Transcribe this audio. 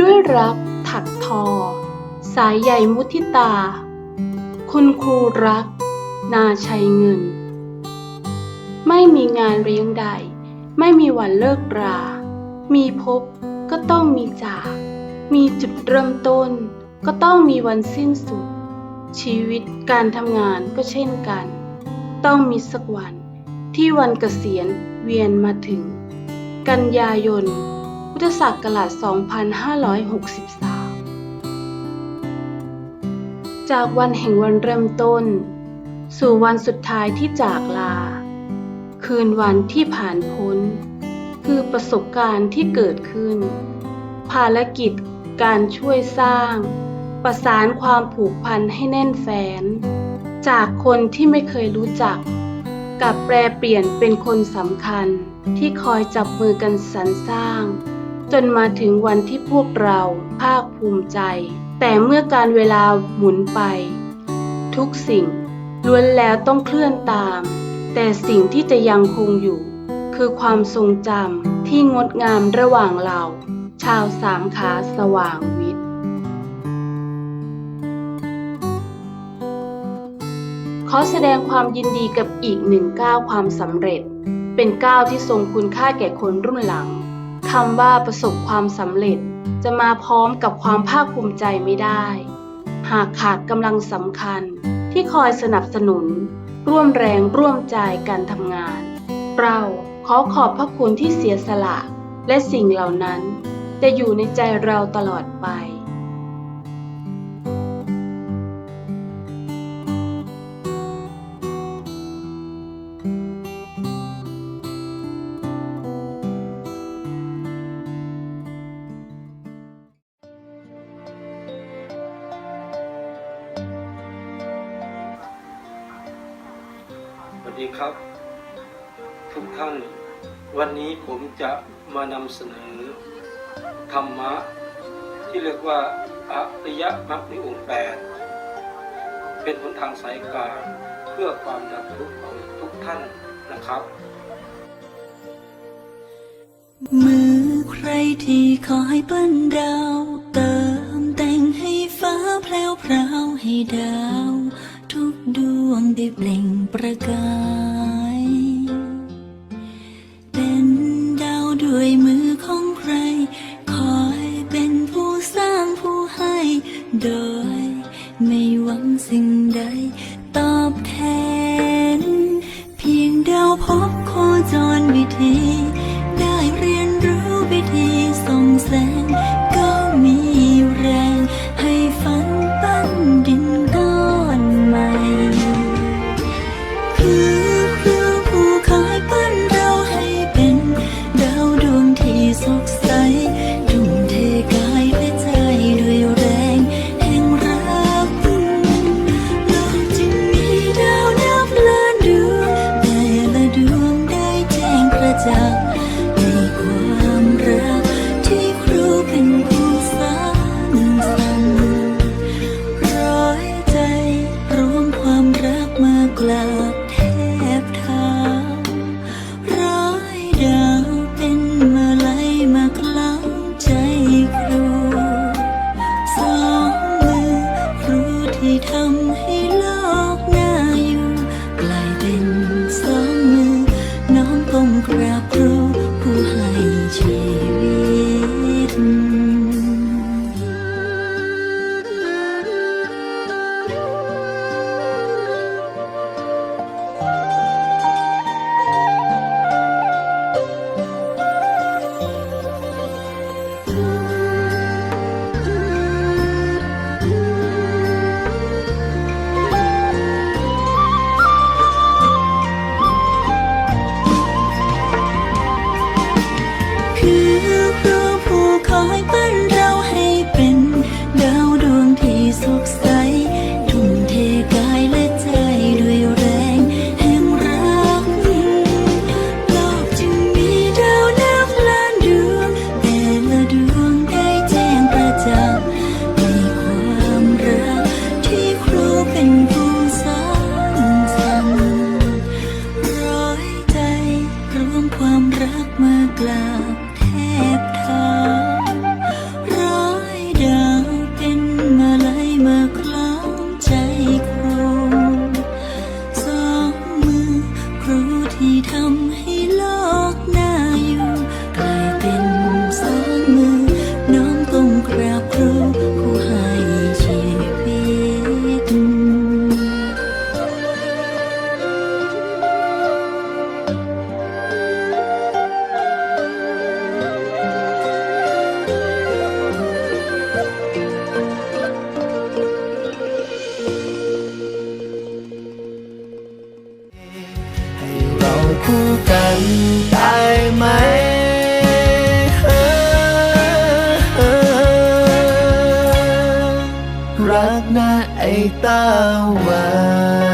ด้วยรักถักทอ สายใยมุทิตา คุณครูรัก นาชัยเงิน ไม่มีงานเลี้ยงใด ไม่มีวันเลิกรา มีพบก็ต้องมีจาก มีจุดเริ่มต้น ก็ต้องมีวันสิ้นสุด ชีวิตการทำงานก็เช่นกัน ต้องมีสักวันที่วันเกษียณเวียนมาถึง กันยายน พุทธศักราช 2563 จากวันแห่งวันเริ่มต้น สู่วันสุดท้ายที่จากลา คืนวันที่ผ่านพ้น คือประสบการณ์ที่เกิดขึ้น ภารกิจการช่วยสร้าง ประสานความผูกพันให้แน่นแฟ้นจากคนที่ไม่เคยรู้จักกับแปลเปลี่ยนเป็นคนสำคัญที่คอยจับมือกันสรรสร้าง จนมาถึงวันที่พวกเราภาคภูมิใจ แต่เมื่อการเวลาหมุนไป ทุกสิ่งล้วนแล้วต้องเคลื่อนตาม แต่สิ่งที่จะยังคงอยู่ คือความทรงจำที่งดงามระหว่างเรา ชาวสามขาสว่างวิทย์ ขอแสดงความยินดีกับอีกหนึ่งก้าวความสำเร็จ เป็นก้าวที่ทรงคุณค่าแก่คนรุ่นหลัง คำว่าประสบความสำเร็จจะมาพร้อมกับความภาคภูมิใจไม่ได้ หากขาดกำลังสำคัญที่คอยสนับสนุน ร่วมแรงร่วมใจการทำงาน เราขอขอบพระคุณที่เสียสละ และสิ่งเหล่านั้นจะอยู่ในใจเราตลอดไป ดีครับ ทุกท่าน วันนี้ผมจะมานำเสนอ ธรรมะ ที่เรียกว่าอริยมรรคในองค์แปดเป็นหนทางสายกลางเพื่อความดับทุกข์ของทุกท่านนะครับ มือใครที่คอยเปิ้นดาวเติมแต่งให้ฟ้าแพลวพราวให้ดาว ทุกดวงได้เปล่งประกา โดย ไม่หวังสิ่งใด ตอบแทน เพียงเดาวพบโคจรวิธี นะไอ้ตาหวาน